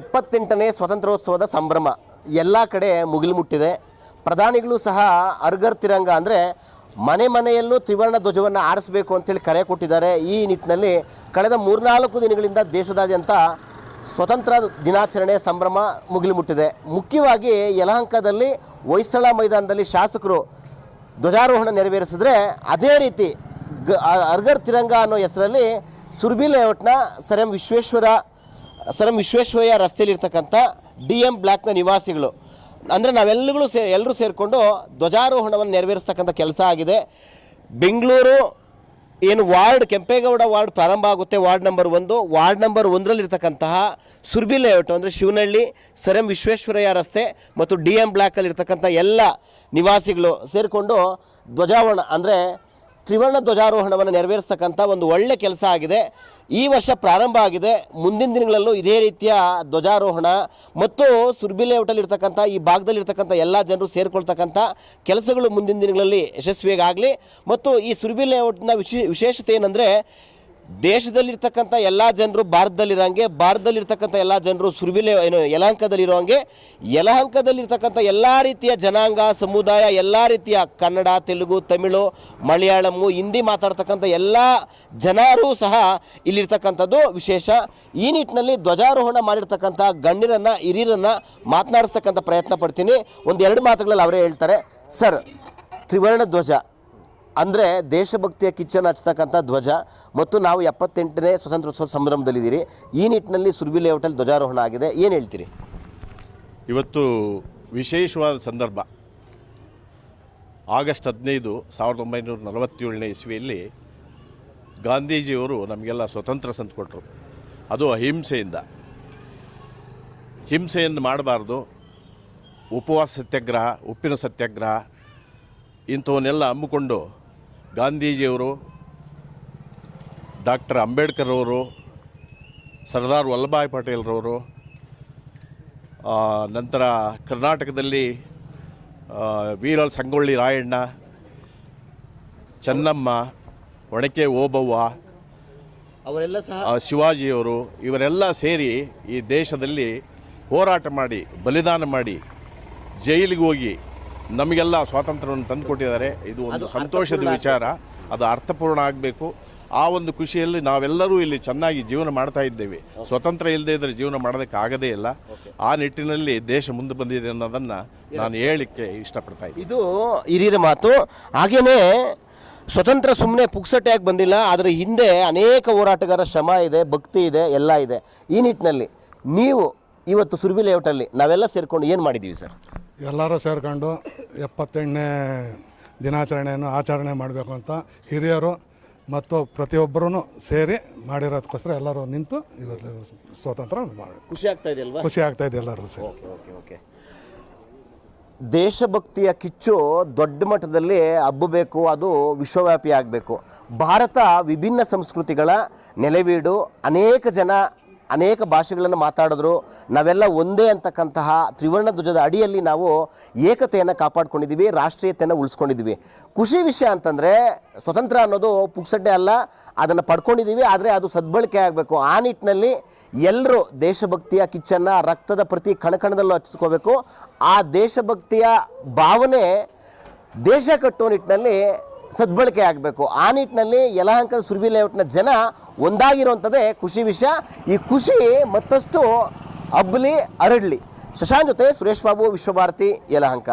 ಎಪ್ಪತ್ತೆಂಟನೇ ಸ್ವಾತಂತ್ರ್ಯೋತ್ಸವದ ಸಂಭ್ರಮ. ಎಲ್ಲ ಕಡೆ ಮುಗಿಲು ಮುಟ್ಟಿದೆ. ಪ್ರಧಾನಿಗಳು ಸಹ ಅರ್ಗರ್ ತಿರಂಗ ಅಂದರೆ ಮನೆ ಮನೆಯಲ್ಲೂ ತ್ರಿವರ್ಣ ಧ್ವಜವನ್ನು ಆರಿಸಬೇಕು ಅಂತೇಳಿ ಕರೆ ಕೊಟ್ಟಿದ್ದಾರೆ. ಈ ನಿಟ್ಟಿನಲ್ಲಿ ಕಳೆದ ಮೂರ್ನಾಲ್ಕು ದಿನಗಳಿಂದ ದೇಶದಾದ್ಯಂತ ಸ್ವತಂತ್ರ ದಿನಾಚರಣೆ, ಸಂಭ್ರಮ ಮುಗಿಲು ಮುಟ್ಟಿದೆ. ಮುಖ್ಯವಾಗಿ ಯಲಹಂಕದಲ್ಲಿ ಹೊಯ್ಸಳ ಮೈದಾನದಲ್ಲಿ ಶಾಸಕರು ಧ್ವಜಾರೋಹಣ ನೆರವೇರಿಸಿದ್ರೆ ಅದೇ ರೀತಿ ಗ ಅರ್ಗರ್ ತಿರಂಗ ಅನ್ನೋ ಹೆಸರಲ್ಲಿ Surbhi ಲೇಔಟ್ನ sir M Vishweshwar sir M Visvesvaraya ರಸ್ತೆಯಲ್ಲಿರ್ತಕ್ಕಂಥ D M ಬ್ಲಾಕ್ನ ನಿವಾಸಿಗಳು. ಅಂದರೆ ನಾವೆಲ್ಲಗಳು ಸೇ, ಎಲ್ಲರೂ ಸೇರಿಕೊಂಡು ಧ್ವಜಾರೋಹಣವನ್ನು ನೆರವೇರಿಸ್ತಕ್ಕಂಥ ಕೆಲಸ ಆಗಿದೆ. ಬೆಂಗಳೂರು ಏನು ವಾರ್ಡ್, ಕೆಂಪೇಗೌಡ ವಾರ್ಡ್ ಪ್ರಾರಂಭ ಆಗುತ್ತೆ, ವಾರ್ಡ್ ನಂಬರ್ ಒಂದು. ವಾರ್ಡ್ ನಂಬರ್ ಒಂದರಲ್ಲಿರ್ತಕ್ಕಂತಹ ಸುರ್ಬಿ ಲೇಔಟ್, ಅಂದರೆ ಶಿವನಹಳ್ಳಿ, ಸರ್ ಎಂ ವಿಶ್ವೇಶ್ವರಯ್ಯ ರಸ್ತೆ ಮತ್ತು ಡಿ ಎಂ ಬ್ಲಾಕಲ್ಲಿರ್ತಕ್ಕಂಥ ಎಲ್ಲ ನಿವಾಸಿಗಳು ಸೇರಿಕೊಂಡು ಧ್ವಜಾವಣ ಅಂದರೆ ತ್ರಿವರ್ಣ ಧ್ವಜಾರೋಹಣವನ್ನು ನೆರವೇರಿಸ್ತಕ್ಕಂಥ ಒಂದು ಒಳ್ಳೆ ಕೆಲಸ ಆಗಿದೆ. ಈ ವರ್ಷ ಪ್ರಾರಂಭ ಆಗಿದೆ. ಮುಂದಿನ ದಿನಗಳಲ್ಲೂ ಇದೇ ರೀತಿಯ ಧ್ವಜಾರೋಹಣ ಮತ್ತು ಸುರ್ಬಿಲೇಔಟಲ್ಲಿರ್ತಕ್ಕಂಥ ಈ ಭಾಗದಲ್ಲಿರ್ತಕ್ಕಂಥ ಎಲ್ಲ ಜನರು ಸೇರಿಕೊಳ್ತಕ್ಕಂಥ ಕೆಲಸಗಳು ಮುಂದಿನ ದಿನಗಳಲ್ಲಿ ಯಶಸ್ವಿಯಾಗಲಿ ಮತ್ತು ಈ ಸುರ್ಬಿಲೇಔಟ್ನ ವಿಶೇ, ವಿಶೇಷತೆ ಏನಂದರೆ ದೇಶದಲ್ಲಿರ್ತಕ್ಕಂಥ ಎಲ್ಲ ಜನರು ಭಾರತದಲ್ಲಿರೋಂಗೆ, ಭಾರತದಲ್ಲಿರ್ತಕ್ಕಂಥ ಎಲ್ಲ ಜನರು ಸುರ್ಬಿಲೆ, ಏನು, ಯಲಹಂಕದಲ್ಲಿರೋಂಗೆ, ಯಲಹಂಕದಲ್ಲಿರ್ತಕ್ಕಂಥ ಎಲ್ಲ ರೀತಿಯ ಜನಾಂಗ, ಸಮುದಾಯ, ಎಲ್ಲ ರೀತಿಯ ಕನ್ನಡ, ತೆಲುಗು, ತಮಿಳು ಮಲಯಾಳಮು ಹಿಂದಿ ಮಾತಾಡ್ತಕ್ಕಂಥ ಎಲ್ಲ ಜನರು ಸಹ ಇಲ್ಲಿರ್ತಕ್ಕಂಥದ್ದು ವಿಶೇಷ. ಈ ನಿಟ್ಟಿನಲ್ಲಿ ಧ್ವಜಾರೋಹಣ ಮಾಡಿರ್ತಕ್ಕಂಥ ಗಣ್ಯರನ್ನು, ಹಿರಿಯರನ್ನು ಮಾತನಾಡಿಸ್ತಕ್ಕಂಥ ಪ್ರಯತ್ನ ಪಡ್ತೀನಿ. ಒಂದು ಎರಡು ಮಾತುಗಳಲ್ಲಿ ಅವರೇ ಹೇಳ್ತಾರೆ. ಸರ್, ತ್ರಿವರ್ಣ ಧ್ವಜ. ಅಂದರೆ ದೇಶಭಕ್ತಿಯ ಕಿಚ್ಚನ್ನು ಹಚ್ಚತಕ್ಕಂಥ ಧ್ವಜ ಮತ್ತು ನಾವು ಎಪ್ಪತ್ತೆಂಟನೇ ಸ್ವತಂತ್ರೋತ್ಸವ ಸಂಭ್ರಮದಲ್ಲಿದ್ದೀರಿ. ಈ ನಿಟ್ಟಿನಲ್ಲಿ ಸುರ್ಬಿ ಲೇಔಟಲ್ಲಿ ಧ್ವಜಾರೋಹಣ ಆಗಿದೆ. ಏನು ಹೇಳ್ತೀರಿ? ಇವತ್ತು ವಿಶೇಷವಾದ ಸಂದರ್ಭ. ಆಗಸ್ಟ್ ಹದಿನೈದು ಸಾವಿರದ ಒಂಬೈನೂರ ನಲವತ್ತೇಳನೇ ಇಸ್ವಿಯಲ್ಲಿ ಗಾಂಧೀಜಿಯವರು ನಮಗೆಲ್ಲ ಸ್ವತಂತ್ರ ಕೊಟ್ಟರು ಅದು ಅಹಿಂಸೆಯಿಂದ. ಹಿಂಸೆಯನ್ನು ಮಾಡಬಾರ್ದು. ಉಪವಾಸ ಸತ್ಯಾಗ್ರಹ, ಉಪ್ಪಿನ ಸತ್ಯಾಗ್ರಹ ಇಂಥವನ್ನೆಲ್ಲ ಹಮ್ಮಿಕೊಂಡು ಗಾಂಧೀಜಿಯವರು ಡಾಕ್ಟರ್ ಅಂಬೇಡ್ಕರ್ ಅವರು ಸರ್ದಾರ್ ವಲ್ಲಭಾಯ್ ಪಟೇಲ್ರವರು ನಂತರ ಕರ್ನಾಟಕದಲ್ಲಿ ವೀರ ಸಂಗೊಳ್ಳಿ ರಾಯಣ್ಣ ಚೆನ್ನಮ್ಮ ಒಣಕೆ ಓಬವ್ವ ಅವರೆಲ್ಲ ಸಹ ಶಿವಾಜಿಯವರು ಇವರೆಲ್ಲ ಸೇರಿ ಈ ದೇಶದಲ್ಲಿ ಹೋರಾಟ ಮಾಡಿ ಬಲಿದಾನ ಮಾಡಿ ಜೈಲಿಗೆ ಹೋಗಿ ನಮಗೆಲ್ಲ ಸ್ವಾತಂತ್ರ್ಯವನ್ನು ತಂದುಕೊಟ್ಟಿದ್ದಾರೆ. ಇದು ಒಂದು ಸಂತೋಷದ ವಿಚಾರ. ಅದು ಅರ್ಥಪೂರ್ಣ ಆಗಬೇಕು. ಆ ಒಂದು ಖುಷಿಯಲ್ಲಿ ನಾವೆಲ್ಲರೂ ಇಲ್ಲಿ ಚೆನ್ನಾಗಿ ಜೀವನ ಮಾಡ್ತಾ ಇದ್ದೇವೆ. ಸ್ವತಂತ್ರ ಇಲ್ಲದೆ ಇದ್ದರೆ ಜೀವನ ಮಾಡೋದಕ್ಕೆ ಆಗದೇ ಇಲ್ಲ. ಆ ನಿಟ್ಟಿನಲ್ಲಿ ದೇಶ ಮುಂದೆ ಬಂದಿದೆ ಅನ್ನೋದನ್ನು ನಾನು ಹೇಳಲಿಕ್ಕೆ ಇಷ್ಟಪಡ್ತಾ ಇದ್ದೆ ಇದು ಹಿರಿಯರ ಮಾತು. ಹಾಗೆಯೇ ಸ್ವತಂತ್ರ ಸುಮ್ಮನೆ ಪುಕ್ಸಟೆಯಾಗಿ ಬಂದಿಲ್ಲ ಅದರ ಹಿಂದೆ ಅನೇಕ ಹೋರಾಟಗಾರ ಶ್ರಮ ಇದೆ ಭಕ್ತಿ ಇದೆ ಎಲ್ಲ ಇದೆ. ಈ ನಿಟ್ಟಿನಲ್ಲಿ ನೀವು ಇವತ್ತು ಸುರ್ಬಿ ಲೇಔಟಲ್ಲಿ ನಾವೆಲ್ಲ ಸೇರಿಕೊಂಡು ಏನು ಮಾಡಿದ್ದೀವಿ ಸರ್? ಎಲ್ಲರೂ ಸೇರಿಕೊಂಡು ಎಪ್ಪತ್ತೆಂಟನೇ ದಿನಾಚರಣೆಯನ್ನು ಆಚರಣೆ ಮಾಡಬೇಕು ಅಂತ ಹಿರಿಯರು ಮತ್ತು ಪ್ರತಿಯೊಬ್ಬರೂ ಸೇರಿ ಮಾಡಿರೋದಕ್ಕೋಸ್ಕರ ಎಲ್ಲರೂ ನಿಂತು ಇವತ್ತು ಸ್ವತಂತ್ರ ಮಾಡಿ ಖುಷಿ ಆಗ್ತಾ ಇದೆ ಅಲ್ವಾ? ಖುಷಿ ಆಗ್ತಾ ಇದೆ ಎಲ್ಲರೂ ಸೇರಿ. Okay okay okay. ದೇಶಭಕ್ತಿಯ ಕಿಚ್ಚು ದೊಡ್ಡ ಮಟ್ಟದಲ್ಲಿ ಹಬ್ಬಬೇಕು ಅದು ವಿಶ್ವವ್ಯಾಪಿ ಆಗಬೇಕು. ಭಾರತ ವಿಭಿನ್ನ ಸಂಸ್ಕೃತಿಗಳ ನೆಲೆವೀಡು ಅನೇಕ ಜನ ಅನೇಕ ಭಾಷೆಗಳನ್ನು ಮಾತಾಡಿದ್ರು. ನಾವೆಲ್ಲ ಒಂದೇ ಅಂತಕ್ಕಂತಹ ತ್ರಿವರ್ಣ ಧ್ವಜದ ಅಡಿಯಲ್ಲಿ ನಾವು ಏಕತೆಯನ್ನು ಕಾಪಾಡ್ಕೊಂಡಿದ್ದೀವಿ, ರಾಷ್ಟ್ರೀಯತೆಯನ್ನು ಉಳಿಸ್ಕೊಂಡಿದ್ದೀವಿ. ಖುಷಿ ವಿಷಯ ಅಂತಂದರೆ ಸ್ವತಂತ್ರ ಅನ್ನೋದು ಪುಕ್ಸಡ್ಡೆ ಅಲ್ಲ, ಅದನ್ನು ಪಡ್ಕೊಂಡಿದ್ದೀವಿ, ಆದರೆ ಅದು ಸದ್ಬಳಕೆ ಆಗಬೇಕು. ಆ ನಿಟ್ಟಿನಲ್ಲಿ ಎಲ್ಲರೂ ದೇಶಭಕ್ತಿಯ ಕಿಚ್ಚನ್ನು, ರಕ್ತದ ಪ್ರತಿ ಕಣಕಣದಲ್ಲೂ ಹಚ್ಚಿಸ್ಕೋಬೇಕು. ಆ ದೇಶಭಕ್ತಿಯ ಭಾವನೆ ದೇಶ ಕಟ್ಟುವ ನಿಟ್ಟಿನಲ್ಲಿ ಸದ್ಬಳಕೆ ಆಗಬೇಕು. ಆ ನಿಟ್ಟಿನಲ್ಲಿ ಯಲಹಂಕದ ಸುರ್ಬಿ ಲೇಔಟ್ನ ಜನ ಒಂದಾಗಿರುವಂಥದ್ದೇ ಖುಷಿ ವಿಷಯ. ಈ ಖುಷಿ ಮತ್ತಷ್ಟು ಅಬ್ಬಲಿ ಅರಳಿ ಶಶಾಂಕ್ ಜೊತೆ ಸುರೇಶ್ ಬಾಬು, ವಿಶ್ವಭಾರತಿ, ಯಲಹಂಕ.